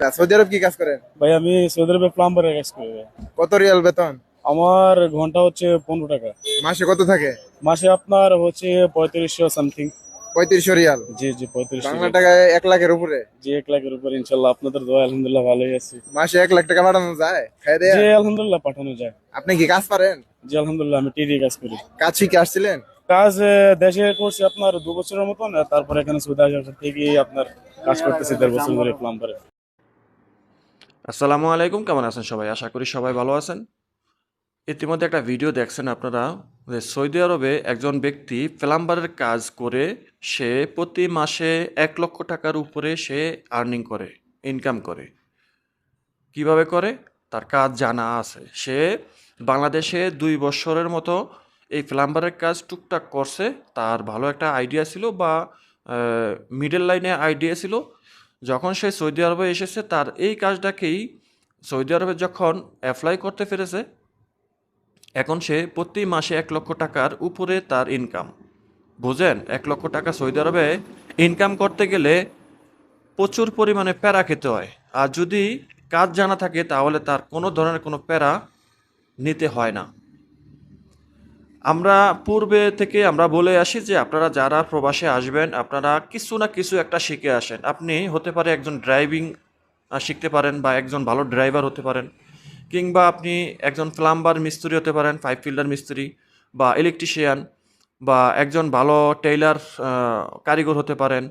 Saudi আরব কি কাজ করেন? ভাই আমি সৌদি আরবে প্লাম্বারের কাজ করি কত রিয়াল বেতন? আমার ঘণ্টা হচ্ছে পনেরো টাকা। মাসে কত থাকে? মাসে আপনার হচ্ছে পঁয়ত্রিশশো সামথিং পঁয়ত্রিশশো রিয়াল? জি জি বাংলা টাকায় এক লাখের উপরে? জি এক লাখের উপর ইনশাল্লাহ। আপনাদের দোয়া আলহামদুলিল্লাহ ভালোই আছি। মাসে এক লাখ টাকা পাঠানো যায়? খাই দেয়া? জি আলহামদুলিল্লাহ পাঠানো যায়। আপনি কি কাজ পারেন? জি আলহামদুলিল্লাহ আমি টিডি কাজ করি। কাজ শিখে আসছিলেন? কাজ দেশে করছি আপনার দু বছরের মতন তারপরে এখানে সৌদি আরব থেকে আপনার কাজ করতেছি দেড় বছর ধরে প্লাম্বারে আসসালামু আলাইকুম, কেমন আছেন সবাই? আশা করি সবাই ভালো আছেন। ইতিমধ্যে একটা ভিডিও দেখছেন আপনারা, যে সৌদি আরবে একজন ব্যক্তি প্লাম্বারের কাজ করে, সে প্রতি মাসে এক লক্ষ টাকার উপরে সে আর্নিং করে ইনকাম করে। কীভাবে করে? তার কাজ জানা আছে। সে বাংলাদেশে দুই বছরের মতো এই প্লাম্বারের কাজ টুকটাক করছে। তার ভালো একটা আইডিয়া ছিল বা মিডল লাইনে আইডিয়া ছিল। যখন সে সৌদি আরবে এসেছে, তার এই কাজটাকেই সৌদি আরবে যখন অ্যাপ্লাই করতে পেরেছে, এখন সে প্রতি মাসে এক লক্ষ টাকার উপরে তার ইনকাম বুঝেন, এক লক্ষ টাকা সৌদি আরবে ইনকাম করতে গেলে প্রচুর পরিমাণে প্যারা খেতে হয়। আর যদি কাজ জানা থাকে, তাহলে তার কোনো ধরনের কোনো প্যারা নিতে হয় না। আমরা পূর্বে থেকে আমরা বলে আসি যে আপনারা যারা প্রবাসে আসবেন, আপনারা কিছু না কিছু একটা শিখে আসেন। আপনি হতে পারে একজন ড্রাইভিং শিখতে পারেন বা একজন ভালো ড্রাইভার হতে পারেন কিংবা আপনি একজন প্লাম্বার মিস্ত্রি হতে পারেন, পাইপ ফিল্ডার মিস্ত্রি বা ইলেকট্রিশিয়ান বা একজন ভালো টেইলার কারিগর হতে পারেন।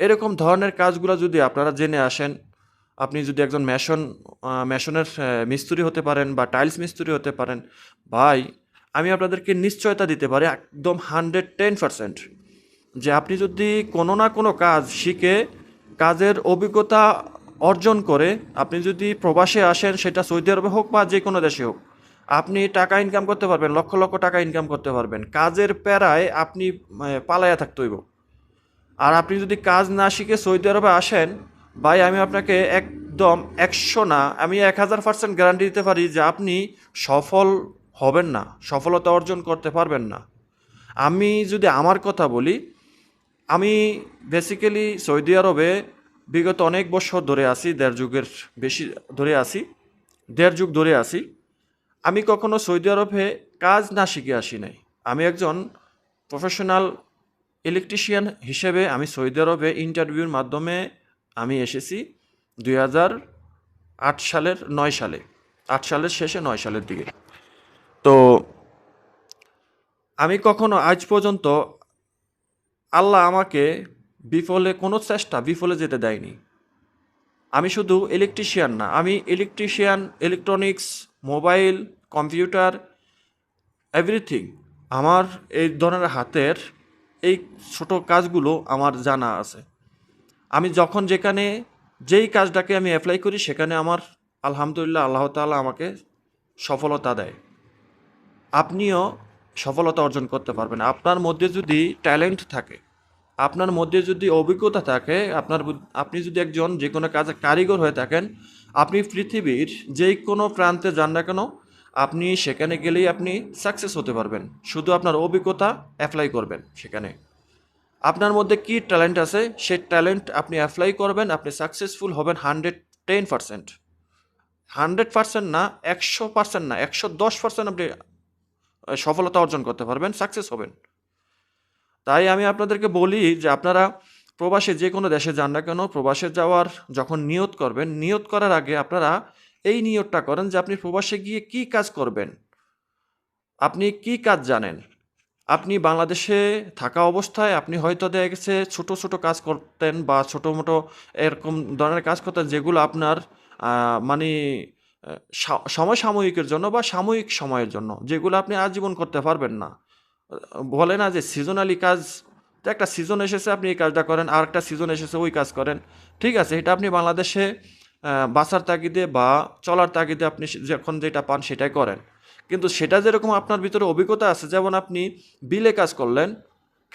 এরকম ধরনের কাজগুলো যদি আপনারা জেনে আসেন, আপনি যদি একজন মেশন মেশনের মিস্ত্রি হতে পারেন বা টাইলস মিস্ত্রি হতে পারেন, ভাই আমি আপনাদেরকে নিশ্চয়তা দিতে পারি একদম হান্ড্রেড টেন পারসেন্ট যে আপনি যদি কোনো না কোনো কাজ শিখে, কাজের অভিজ্ঞতা অর্জন করে, আপনি যদি প্রবাসে আসেন, সেটা সৌদি আরবে হোক বা যে কোনো দেশে হোক, আপনি টাকা ইনকাম করতে পারবেন, লক্ষ লক্ষ টাকা ইনকাম করতে পারবেন। কাজের প্যারায় আপনি পালাইয়া থাকতে হইব। আর আপনি যদি কাজ না শিখে সৌদি আরবে আসেন, ভাই, আমি আপনাকে একদম একশো না, আমি এক হাজার পার্সেন্ট গ্যারান্টি দিতে পারি যে আপনি সফল হবেন না, সফলতা অর্জন করতে পারবেন না। আমি যদি আমার কথা বলি, আমি বেসিক্যালি সৌদি আরবে বিগত অনেক বছর ধরে আছি, দেড় যুগের বেশি ধরে আছি, দেড় যুগ ধরে আছি। আমি কখনো সৌদি আরবে কাজ না শিখে আসি নাই। আমি একজন প্রফেশনাল ইলেকট্রিশিয়ান হিসেবে আমি সৌদি আরবে ইন্টারভিউর মাধ্যমে আমি এসেছি দুই হাজার আট সালের নয় সালে, আট সালের শেষে নয় সালের দিকে। তো আমি কখনো আজ পর্যন্ত আল্লাহ আমাকে বিফলে কোনো চেষ্টা বিফলে যেতে দেয়নি। আমি শুধু ইলেকট্রিশিয়ান না, আমি electrician electronics mobile computer everything আমার এই ধরনের হাতের এই ছোট কাজগুলো আমার জানা আছে। আমি যখন যেখানে যেই কাজটাকে আমি অ্যাপ্লাই করি সেখানে আমার আলহামদুলিল্লাহ আল্লাহ তাআলা আমাকে সফলতা দেয়। আপনিও সফলতা অর্জন করতে পারবেন। আপনার মধ্যে যদি ট্যালেন্ট থাকে, আপনার মধ্যে যদি অভিজ্ঞতা থাকে, আপনার আপনি যদি একজন যে কোনো কাজে কারিগর হয়ে থাকেন, আপনি পৃথিবীর যে কোনো প্রান্তে যান না কেন, আপনি সেখানে গেলেই আপনি সাকসেস হতে পারবেন। শুধু আপনার অভিজ্ঞতা অ্যাপ্লাই করবেন সেখানে। আপনার মধ্যে কি ট্যালেন্ট আছে, সেই ট্যালেন্ট আপনি অ্যাপ্লাই করবেন, আপনি সাকসেসফুল হবেন hundred ten percent hundred percent না, একশো পারসেন্ট না, একশো দশ পারসেন্ট আপনি সফলতা অর্জন করতে পারবেন সাকসেস হবেন। তাই আমি আপনাদেরকে বলি যে আপনারা প্রবাসে যে কোনো দেশে যান না কেন, প্রবাসে যাওয়ার যখন নিয়ত করবেন, নিয়ত করার আগে আপনারা এই নিয়তটা করেন যে আপনি প্রবাসে গিয়ে কি কাজ করবেন। আপনি কি কাজ জানেন? আপনি বাংলাদেশে থাকা অবস্থায় আপনি হয়তো দেখা গেছে ছোটো, ছোট কাজ করতেন বা ছোটো, মোটো এরকম ধরনের কাজ করতেন যেগুলো আপনার মানে আহ, সা- সময় সাময়িকের জন্য বা সাময়িক সময়ের জন্য যেগুলো আপনি আজীবন করতে পারবেন না। বলে না যে সিজনালি কাজ একটা সিজন এসেছে আপনি এই কাজটা করেন আর একটা সিজন এসেছে ওই কাজ করেন। ঠিক আছে এটা আপনি বাংলাদেশে বাঁচার তাগিদে বা চলার তাগিদে আপনি যখন যেটা পান সেটাই করেন। কিন্তু সেটা যেরকম আপনার ভিতরে অভিজ্ঞতা আছে যেমন আপনি বিলে কাজ করলেন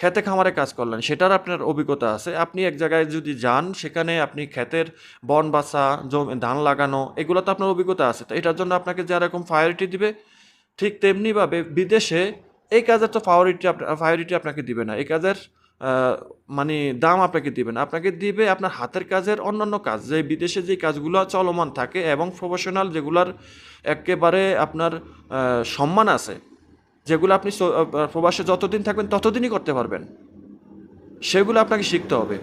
খেতে খামারে কাজ করলেন, সেটার আপনার অভিজ্ঞতা আছে। আপনি এক জায়গায় যদি যান, সেখানে আপনি ক্ষেতের বন বাসা, জমি, ধান লাগানো এগুলো তো আপনার অভিজ্ঞতা আছে। তো এটার জন্য আপনাকে যেরকম প্রায়োরিটি দিবে, ঠিক তেমনিভাবে বিদেশে এই কাজের তো প্রায়োরিটি প্রায়োরিটি আপনাকে দিবে না। এই কাজের মানে দাম আপনাকে দিবে না। আপনাকে দিবে আপনার হাতের কাজের অন্যান্য কাজ। যে বিদেশে যে কাজগুলো চলমান থাকে এবং প্রফেশনাল যেগুলার একেবারে আপনার সম্মান আছে যেগুলো আপনি প্রবাসে যতদিন থাকবেন ততদিনই করতে পারবেন। সেগুলো আপনাকে শিখতে হবে।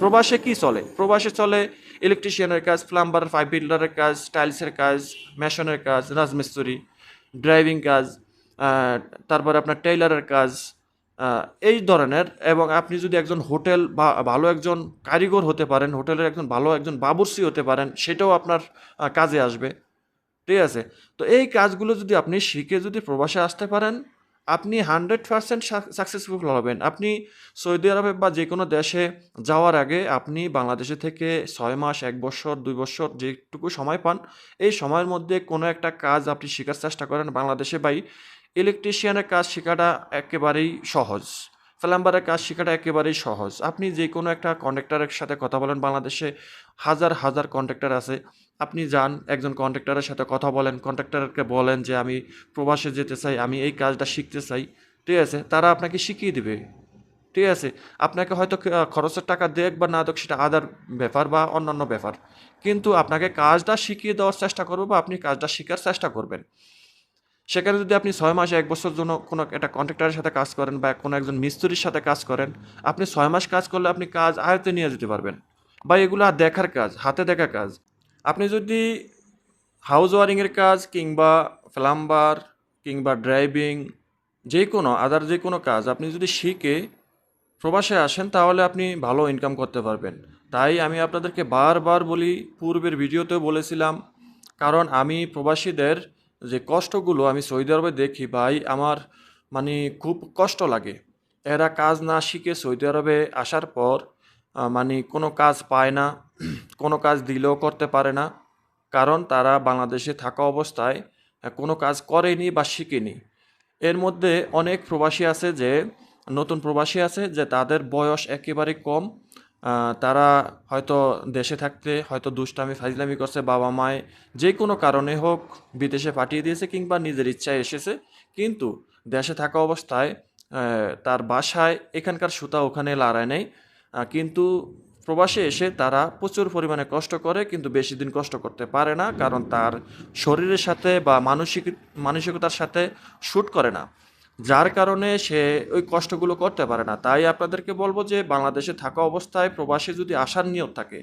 প্রবাসে কি চলে? প্রবাসে চলে ইলেকট্রিশিয়ানের কাজ প্লাম্বার পাইপ বিল্ডারের কাজ টাইলসের কাজ মেশনের কাজ, রাজমিস্ত্রি ড্রাইভিং কাজ তারপরে আপনার টেইলারের কাজ এই ধরনের। এবং আপনি যদি একজন হোটেল বা ভালো একজন কারিগর হতে পারেন, হোটেলের একজন ভালো একজন বাবুর্চি হতে পারেন, সেটাও আপনার কাজে আসবে। ঠিক আছে? তো এই কাজগুলো যদি আপনি শিখে যদি প্রবাসে আসতে পারেন আপনি হান্ড্রেড পার্সেন্ট সাকসেসফুল হবেন। আপনি সৌদি আরবে বা যে কোনো দেশে যাওয়ার আগে আপনি বাংলাদেশে থেকে ছয় মাস, এক বছর, দুই বছর যেটুকু সময় পান, এই সময়ের মধ্যে কোনো একটা কাজ আপনি শেখার চেষ্টা করেন বাংলাদেশে বাই ইলেকট্রিশিয়ানের কাজ শেখাটা একেবারেই সহজ। প্লাম্বারের কাজ শেখাটা একেবারেই সহজ। আপনি যে কোনো একটা কন্ট্রাক্টরের সাথে কথা বলেন, বাংলাদেশে হাজার হাজার কন্ট্রাক্টর আছে। আপনি যান, একজন কন্ট্রাক্টরের সাথে কথা বলেন কন্ট্রাক্টরকে বলেন যে আমি প্রবাসে যেতে চাই, আমি এই কাজটা শিখতে চাই, ঠিক আছে? তারা আপনাকে শিখিয়ে দিবে, ঠিক আছে? আপনাকে হয়তো খরচের টাকা দেখ বা না দেখ সেটা আদার ব্যাপার বা অন্যান্য ব্যাপার। কিন্তু আপনাকে কাজটা শিখিয়ে দেওয়ার চেষ্টা করব বা আপনি কাজটা শেখার চেষ্টা করবেন। সেখানে যদি আপনি ছয় মাসে, এক বছর জন্য কোনো একটা কন্ট্রাক্টরের সাথে কাজ করেন বা কোনো একজন মিস্ত্রির সাথে কাজ করেন, আপনি ছয় মাস কাজ করলে আপনি কাজ আয়ত্তে নিয়ে যেতে পারবেন। বা এগুলো দেখার কাজ, হাতে দেখা কাজ। আপনি যদি হাউস ওয়ারিংয়ের কাজ কিংবা প্লাম্বার কিংবা ড্রাইভিং যে কোনো আদার যে কোনো কাজ আপনি যদি শিখে প্রবাসে আসেন, তাহলে আপনি ভালো ইনকাম করতে পারবেন। তাই আমি আপনাদেরকে বারবার বলি, পূর্বের ভিডিওতেও বলেছিলাম, কারণ আমি প্রবাসীদের যে কষ্টগুলো আমি সৌদি আরবে দেখি, ভাই, আমার মানে খুব কষ্ট লাগে। এরা কাজ না শিখে সৌদি আরবে আসার পর মানে কোনো কাজ পায় না, কোনো কাজ দিলেও করতে পারে না, কারণ তারা বাংলাদেশে থাকা অবস্থায় কোনো কাজ করেনি বা শিখেনি। এর মধ্যে অনেক প্রবাসী আছে যে, নতুন প্রবাসী আছে যে তাদের বয়স একেবারে কম তারা হয়তো দেশে থাকতে হয়তো দুষ্টামি ফাইজলামি করছে বাবা মায়, যে কোনো কারণে হোক বিদেশে পাঠিয়ে দিয়েছে কিংবা নিজের ইচ্ছায় এসেছে, কিন্তু দেশে থাকা অবস্থায় তার বাসায় এখানকার সুতা ওখানে লড়ায় নেই কিন্তু প্রবাসে এসে তারা প্রচুর পরিমাণে কষ্ট করে, কিন্তু বেশি দিন কষ্ট করতে পারে না, কারণ তার শরীরের সাথে বা মানসিক, মানসিকতার সাথে শ্যুট করে না। যার কারণে সে ওই কষ্টগুলো করতে পারে না। তাই আপনাদেরকে বলব যে, বাংলাদেশে থাকা অবস্থায় প্রবাসে যদি আসার নিয়ত থাকে,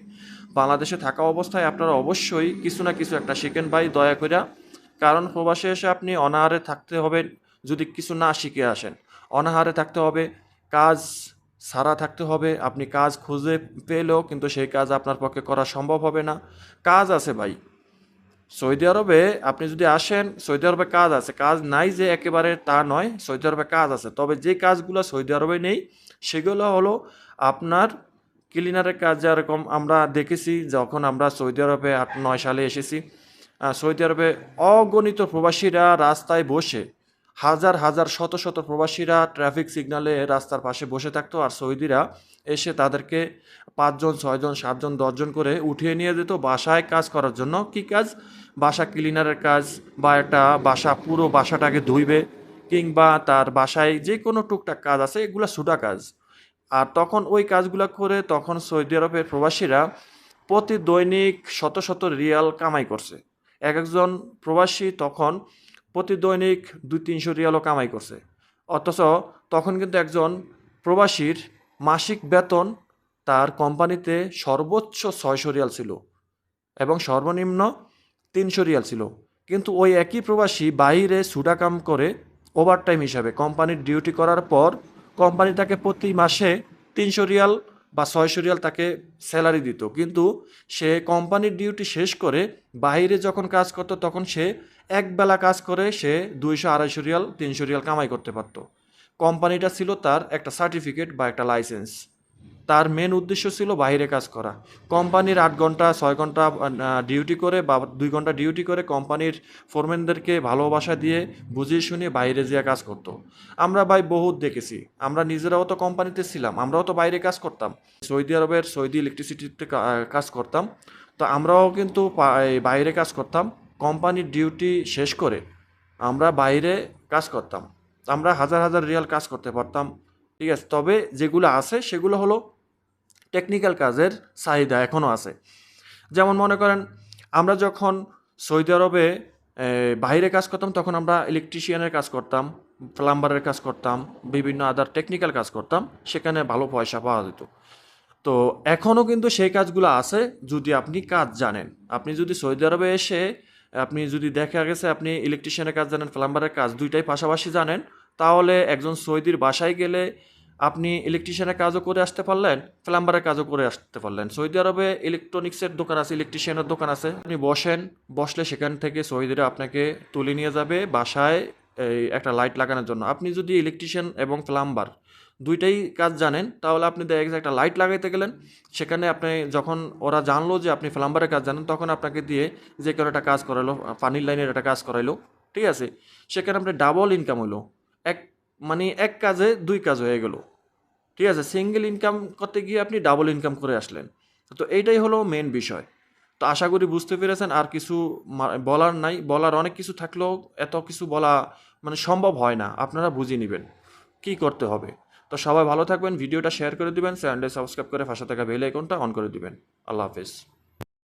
বাংলাদেশে থাকা অবস্থায় আপনারা অবশ্যই কিছু না কিছু একটা শিখেন ভাই, দয়া কইরা। কারণ প্রবাসে এসে আপনি অনাহারে থাকতে হবে যদি কিছু না শিখে আসেন। অনাহারে থাকতে হবে, কাজ সারা থাকতে হবে, আপনি কাজ খুঁজে পেলেও কিন্তু সেই কাজ আপনার পক্ষে করা সম্ভব হবে না। কাজ আছে ভাই। সৌদি আরবে আপনি যদি আসেন, সৌদি আরবে কাজ আছে। কাজ নাই যে একেবারে তা নয়, সৌদি আরবে কাজ আছে। তবে যে কাজগুলো সৌদি আরবে নেই, সেগুলো হলো আপনার ক্লিনারের কাজ যেরকম আমরা দেখেছি, যখন আমরা সৌদি আরবে আট, নয় সালে এসেছি। সৌদি আরবে অগণিত প্রবাসীরা রাস্তায় বসে হাজার হাজার, শত শত প্রবাসীরা ট্রাফিক সিগনালে রাস্তার পাশে বসে থাকতো আর সৌদিরা এসে তাদেরকে পাঁচজন, ছয়জন, সাতজন, দশজন করে উঠিয়ে নিয়ে যেত বাসায় কাজ করার জন্য। কি কাজ? বাসা ক্লিনারের কাজ বা একটা বাসা, পুরো বাসাটাকে ধুইবে কিংবা তার বাসায় যে কোনো টুকটাক কাজ আছে, এগুলো ছুটা কাজ। আর তখন ওই কাজগুলো করে তখন সৌদি আরবের প্রবাসীরা প্রতি দৈনিক শত শত রিয়াল কামাই করছে। এক একজন প্রবাসী তখন প্রতি দৈনিক দুই তিনশো রিয়ালও কামাই করছে। অথচ তখন কিন্তু একজন প্রবাসীর মাসিক বেতন তার কোম্পানিতে সর্বোচ্চ ছয়শো রিয়াল ছিল এবং সর্বনিম্ন তিনশো রিয়াল ছিল। কিন্তু ওই একই প্রবাসী বাইরে সুডা কাম করে ওভারটাইম হিসাবে কোম্পানির ডিউটি করার পর কোম্পানি তাকে প্রতি মাসে তিনশো রিয়াল বা ছয়শো রিয়াল তাকে স্যালারি দিত। কিন্তু সে কোম্পানির ডিউটি শেষ করে বাইরে যখন কাজ করতো তখন সে এক বেলা কাজ করে সে দুইশো আড়াইশো রিয়াল, তিনশো রিয়াল কামাই করতে পারতো। কোম্পানিটা ছিল তার একটা সার্টিফিকেট বা একটা লাইসেন্স। তার মেন উদ্দেশ্য ছিল বাইরে কাজ করা। কোম্পানির আট ঘণ্টা, ছয় ঘণ্টা ডিউটি করে বা দুই ঘণ্টা ডিউটি করে কোম্পানির ফোরম্যানদেরকে ভালোবাসা দিয়ে বুঝিয়ে শুনিয়ে বাইরে যেয়ে কাজ করতো। আমরা ভাই বহুত দেখেছি। আমরা নিজেরাও তো কোম্পানিতে ছিলাম, আমরাও তো বাইরে কাজ করতাম। সৌদি আরবের সৌদি ইলেকট্রিসিটিতে কাজ করতাম। তো আমরাও কিন্তু বাইরে কাজ করতাম। কোম্পানির ডিউটি শেষ করে আমরা বাইরে কাজ করতাম। আমরা হাজার হাজার রিয়াল কাজ করতে পারতাম। ঠিক আছে, তবে যেগুলো আছে সেগুলো হলো টেকনিক্যাল কাজের চাহিদা এখনও আছে। যেমন মনে করেন, আমরা যখন সৌদি আরবে বাইরে কাজ করতাম, তখন আমরা ইলেকট্রিশিয়ানের কাজ করতাম প্লাম্বারের কাজ করতাম, বিভিন্ন আদার টেকনিক্যাল কাজ করতাম, সেখানে ভালো পয়সা পাওয়া যেত। তো এখনও কিন্তু সেই কাজগুলো আছে, যদি আপনি কাজ জানেন। আপনি যদি সৌদি আরবে এসে আপনি যদি দেখা গেছে আপনি ইলেকট্রিশিয়ানের কাজ জানেন প্লাম্বারের কাজ, দুইটাই পাশাপাশি জানেন, তাহলে একজন সৌদির বাসায় গেলে আপনি ইলেকট্রিশিয়ানের কাজও করে আসতে পারলেন প্লাম্বারের কাজও করে আসতে পারলেন। সৌদি আরবে ইলেকট্রনিক্সের দোকান আছে ইলেকট্রিশিয়ানের দোকান আছে। আপনি বসেন, বসলে সেখান থেকে সৌদিরা আপনাকে তুলে নিয়ে যাবে বাসায়, এই একটা লাইট লাগানোর জন্য। আপনি যদি ইলেকট্রিশিয়ান এবং প্লাম্বার দুইটাই কাজ জানেন, তাহলে আপনি দেখা গেছে একটা লাইট লাগাইতে গেলেন। সেখানে আপনি যখন ওরা জানলো যে আপনি প্লাম্বারের কাজ জানেন, তখন আপনাকে দিয়ে যে কোনো একটা কাজ করালো পানির লাইনের একটা কাজ করাইলো, ঠিক আছে? সেখানে আপনি ডাবল ইনকাম হইল। এক মানে এক কাজে দুই কাজ হয়ে গেল। ঠিক আছে? সিঙ্গেল ইনকাম করতে গিয়ে আপনি ডাবল ইনকাম করে আসলেন। তো এইটাই হলো মেন বিষয়। তো আশা করি বুঝতে পেরেছেন, আর কিছু বলার নাই। বলার অনেক কিছু থাকলেও এত কিছু বলা মানে সম্ভব হয় না। আপনারা বুঝে নেবেন কি করতে হবে। তো সবাই ভালো থাকবেন, ভিডিওটা শেয়ার করে দিবেন চ্যানেলটা সাবস্ক্রাইব করে পাশে থাকা বেল আইকনটা অন করে দিবেন। আল্লাহ হাফেজ।